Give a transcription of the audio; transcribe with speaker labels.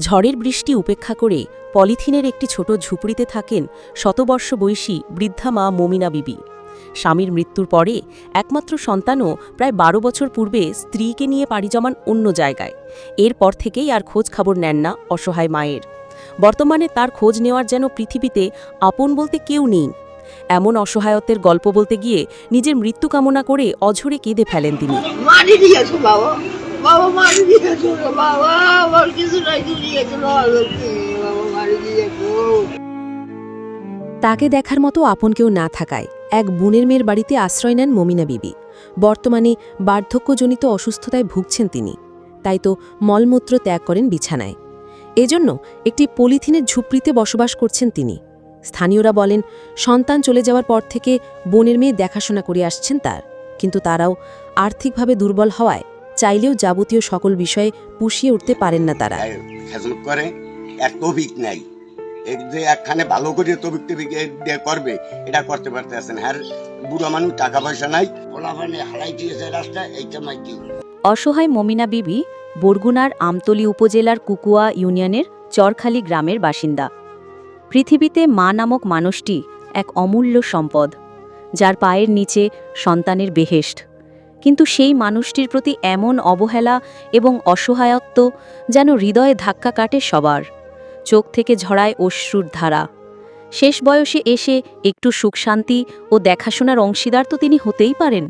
Speaker 1: ঝড়ের বৃষ্টি উপেক্ষা করে পলিথিনের একটি ছোট ঝুপড়িতে থাকেন শতবর্ষ বয়সী বৃদ্ধা মা মমিনা বিবি। স্বামীর মৃত্যুর পরে একমাত্র সন্তানও প্রায় বারো বছর পূর্বে স্ত্রীকে নিয়ে পাড়ি জমান অন্য জায়গায়। এরপর থেকেই আর খোঁজ খবর নেন না অসহায় মায়ের। বর্তমানে তার খোঁজ নেওয়ার যেন পৃথিবীতে আপন বলতে কেউ নেই। এমন অসহায়ত্বের গল্প বলতে গিয়ে নিজের মৃত্যু কামনা করে অঝরে কেঁদে ফেলেন তিনি।
Speaker 2: বাবা। বাবা। কিছু নাই
Speaker 1: তাকে দেখার মতো আপন কেউ না থাকায় এক বোনের মেয়ের বাড়িতে আশ্রয় নেন মমিনা বিবি। বর্তমানে বার্ধক্যজনিত অসুস্থতায় ভুগছেন তিনি। তাই তো মলমূত্র ত্যাগ করেন বিছানায়। এজন্য একটি পলিথিনের ঝুপড়িতে বসবাস করছেন তিনি। স্থানীয়রা বলেন, সন্তান চলে যাওয়ার পর থেকে বোনের মেয়ে দেখাশোনা করে আসছেন তার। কিন্তু তারাও আর্থিকভাবে দুর্বল হওয়ায় চাইলেও যাবতীয় সকল বিষয়ে পুষিয়ে উঠতে পারেন না তারা।
Speaker 3: করে তবিক নাই। এর যে একখানে ভালো করে তবিক টবিক করবে এটা করতে পারতে আছেন হ্যাঁ বুড়ো মানুষ টাকা পয়সা নাই হারাই দিয়েছে রাস্তা এইটা মাইকি
Speaker 4: অসহায় মমিনা বিবি বরগুনার আমতলী উপজেলার কুকুয়া ইউনিয়নের চরখালি গ্রামের বাসিন্দা। পৃথিবীতে মা নামক মানুষটি এক অমূল্য সম্পদ যার পায়ের নিচে সন্তানের বেহেষ্ট কিন্তু সেই মানুষটির প্রতি এমন অবহেলা এবং অসহায়ত্ব যেন হৃদয়ে ধাক্কা কাটে সবার। চোখ থেকে ঝরায় অশ্রুর ধারা। শেষ বয়সে এসে একটু সুখ শান্তি ও দেখাশোনার অংশীদার তো তিনি হতেই পারেন।